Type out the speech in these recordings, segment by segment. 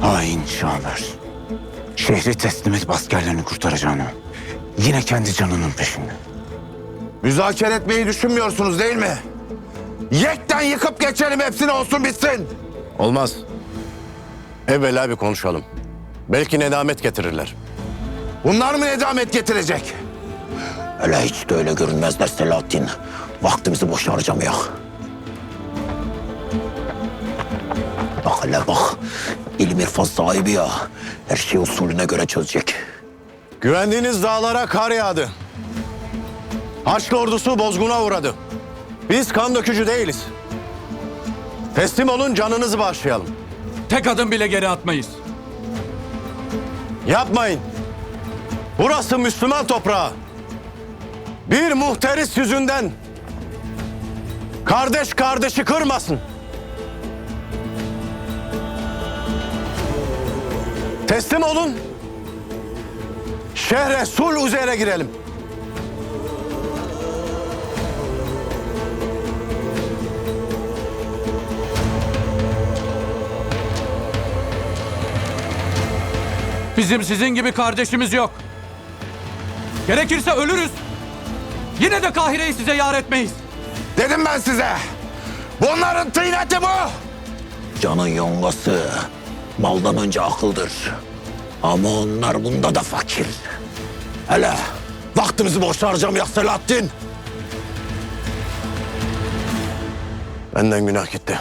Hain Şamer. Şehri teslim edip askerlerini kurtaracağını. Yine kendi canının peşinde. Müzakere etmeyi düşünmüyorsunuz değil mi? Yekten yıkıp geçelim hepsini olsun bitsin. Olmaz. Evvela bir konuşalım. Belki nedamet getirirler. Bunlar mı nedamet getirecek? Öyle hiç de öyle görünmezler Selahattin. Vaktimizi boş harcamayaq. Bak hele bak. İlim irfan sahibi ya. Her şeyi usulüne göre çözecek. Güvendiğiniz dağlara kar yağdı. Haçlı ordusu bozguna uğradı. Biz kan dökücü değiliz. Teslim olun canınızı bağışlayalım. Tek adım bile geri atmayız. Yapmayın. Burası Müslüman toprağı. Bir muhteris yüzünden kardeş kardeşi kırmasın. Teslim olun. Şehre sul üzere girelim. Bizim sizin gibi kardeşimiz yok. Gerekirse ölürüz. Yine de Kahire'yi size yar etmeyiz. Dedim ben size. Bunların tıyneti bu. Canın yongası maldan önce akıldır. Ama onlar bunda da fakir. Hele vaktimizi boş harcamayaq Selahattin. Benden günah gitti.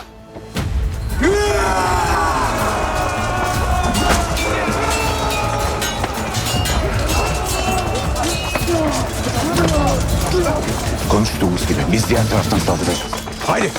Konuştuğumuz gibi biz diğer taraftan saldıracağız. Haydi.